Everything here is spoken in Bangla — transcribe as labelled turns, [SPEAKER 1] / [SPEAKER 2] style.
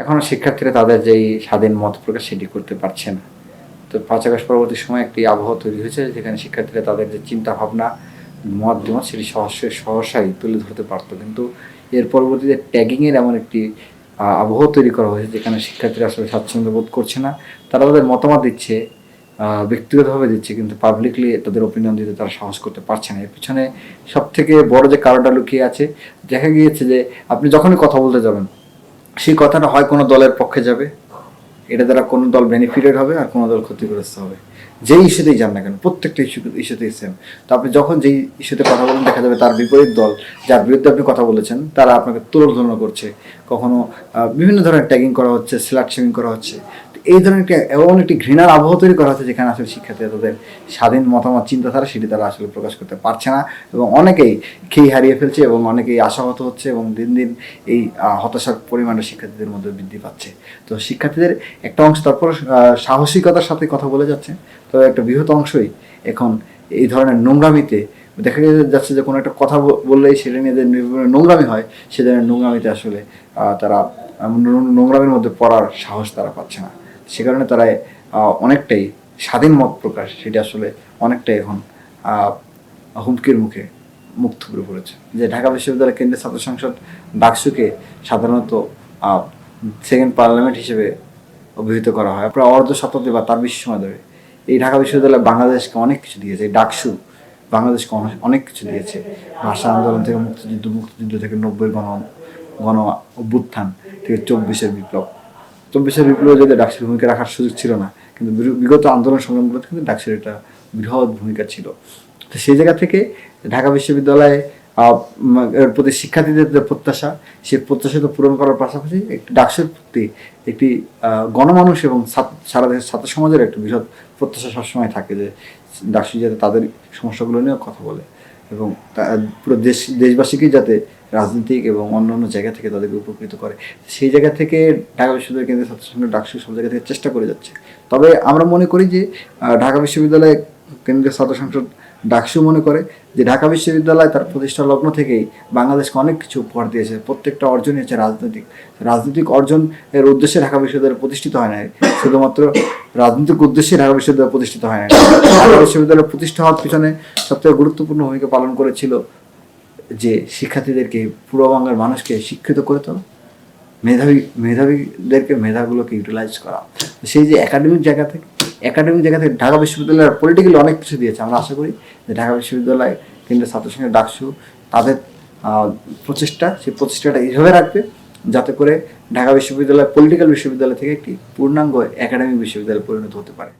[SPEAKER 1] এখনও শিক্ষার্থীরা তাদের যেই স্বাধীন মত প্রকাশ সেটি করতে পারছে না। তো পাঁচ আগস্ট পরবর্তী সময় একটি আবহাওয়া তৈরি হয়েছে, যেখানে শিক্ষার্থীরা তাদের যে চিন্তা ভাবনা মত বিমত সেটি সহসে, সহসাই তুলে ধরতে পারতো। কিন্তু এর পরবর্তীতে ট্যাগিংয়ের এমন একটি আবহাওয়া তৈরি করা হয়েছে, যেখানে শিক্ষার্থীরা আসলে স্বাচ্ছন্দ্য বোধ করছে না। তারা তাদের মতামত দিচ্ছে ব্যক্তিগতভাবে দিচ্ছে, কিন্তু পাবলিকলি তাদের ওপিনিয়ন দিতে তারা সাহস করতে পারছে না। এর পিছনে সব থেকে বড় যে কারণটা লুকিয়ে আছে, দেখা গিয়েছে যে আপনি যখনই কথা বলতে যাবেন সেই কথাটা হয় কোনো দলের পক্ষে যাবে। এটা দ্বারা কোনো দল বেনিফিটেড হবে আর কোনো দল ক্ষতিগ্রস্ত হবে। যেই ইস্যুতেই যান না কেন, প্রত্যেকটা ইস্যু ইস্যুতেই সেম তো আপনি যখন যেই ইস্যুতে কথা বলেন, দেখা যাবে তার বিপরীত দল, যার বিরুদ্ধে আপনি কথা বলেছেন, তারা আপনাকে তুলনা করছে। কখনো বিভিন্ন ধরনের ট্যাগিং করা হচ্ছে স্ল্যাট শেমিং করা হচ্ছে। এই ধরনের একটি, এমন একটি ঘৃণার আবহাওয়া তৈরি করা হচ্ছে, যেখানে আসলে শিক্ষার্থীরা তাদের স্বাধীন মতামত, চিন্তাধারা সেটি তারা আসলে প্রকাশ করতে পারছে না। এবং অনেকেই খেয়ে হারিয়ে ফেলছে এবং অনেকেই আশাহত হচ্ছে এবং দিন দিন এই হতাশার পরিমাণটা শিক্ষার্থীদের মধ্যে বৃদ্ধি পাচ্ছে। তো শিক্ষার্থীদের একটা অংশ তারপর সাহসিকতার সাথে কথা বলে যাচ্ছে। তো একটা বৃহৎ অংশই এখন এই ধরনের নোংরামিতে দেখা যাচ্ছে যে কোনো একটা কথা বললেই সেটা নির্ভর- নোংরামি হয় সে ধরনের নোংরামিতে আসলে তারা আহ, নোংরামির মধ্যে পড়ার সাহস তারা পাচ্ছে না। সে কারণে তারা অনেকটাই স্বাধীন মত প্রকাশ সেটা আসলে অনেকটাই এখন হুমকির মুখে মুক্ত করে পড়েছে। যে ঢাকা বিশ্ববিদ্যালয় কেন্দ্রীয় ছাত্র সংসদ ডাকসুকে সাধারণত সেকেন্ড পার্লামেন্ট হিসেবে অভিহিত করা হয়। প্রায় অর্ধ শতাব্দী বা তার বেশি সময় ধরে এই ঢাকা বিশ্ববিদ্যালয় বাংলাদেশকে অনেক কিছু দিয়েছে ডাকসু বাংলাদেশকে অনেক- কিছু দিয়েছে। ভাষা আন্দোলন থেকে মুক্তিযুদ্ধ মুক্তিযুদ্ধ থেকে নব্বই গণ গণ অভ্যুত্থান থেকে চব্বিশের বিপ্লব। চব্বিশের বিপ্লবে যদি ডাকসুর ভূমিকা রাখার সুযোগ ছিল না, কিন্তু বিগত আন্দোলন সংগ্রামগুলোতে কিন্তু ডাকসুর একটা বৃহৎ ভূমিকা ছিল। তো সেই জায়গা থেকে ঢাকা বিশ্ববিদ্যালয়ে এর প্রতি শিক্ষার্থীদের যে প্রত্যাশা, সেই প্রত্যাশা তো পূরণ করার পাশাপাশি একটি ডাকসুর প্রতি একটি গণমানুষ এবং ছাত্র- সারা দেশের ছাত্র সমাজের একটা বৃহৎ প্রত্যাশা সবসময় থাকে যে ডাকসু যাতে তাদের সমস্যাগুলো নিয়েও কথা বলে এবং পুরো দেশ, দেশবাসীকেই যাতে রাজনৈতিক এবং অন্য অন্য জায়গা থেকে তাদেরকে উপকৃত করে। সেই জায়গা থেকে ঢাকা বিশ্ববিদ্যালয় কেন্দ্রীয় ছাত্র সংঘ ডাকসু সব জায়গা থেকে চেষ্টা করে যাচ্ছে। তবে আমরা মনে করি যে ঢাকা বিশ্ববিদ্যালয় কেন্দ্রীয় ছাত্র সংসদ ডাকসু মনে করে যে ঢাকা বিশ্ববিদ্যালয় তার প্রতিষ্ঠা লগ্ন থেকেই বাংলাদেশকে অনেক কিছু উপহার দিয়েছে। প্রত্যেকটা অর্জনই হচ্ছে রাজনৈতিক। রাজনৈতিক অর্জন এর উদ্দেশ্যে ঢাকা বিশ্ববিদ্যালয় প্রতিষ্ঠিত হয় না শুধুমাত্র রাজনৈতিক উদ্দেশ্যে ঢাকা বিশ্ববিদ্যালয় প্রতিষ্ঠিত হয় না ঢাকা বিশ্ববিদ্যালয় প্রতিষ্ঠা হওয়ার পিছনে সবথেকে গুরুত্বপূর্ণ ভূমিকা পালন করেছিল যে শিক্ষার্থীদেরকে পূর্ব বাংলার মানুষকে শিক্ষিত করে তোলা, মেধাবী, মেধাবীদেরকে মেধাগুলোকে ইউটিলাইজ করা। সেই যে একাডেমিক জায়গা থেকে একাডেমিক জায়গা থেকে ঢাকা বিশ্ববিদ্যালয়ের পলিটিক্যালি অনেক কিছু দিয়েছে, আমরা আশা করি যে ঢাকা বিশ্ববিদ্যালয় কেন্দ্রীয় ছাত্র সংঘের ডাকসু তাদের প্রচেষ্টা, সেই প্রচেষ্টাটা এইভাবে রাখবে যাতে করে ঢাকা বিশ্ববিদ্যালয় পলিটিক্যাল বিশ্ববিদ্যালয় থেকে একটি পূর্ণাঙ্গ একাডেমিক বিশ্ববিদ্যালয়ে পরিণত হতে পারে।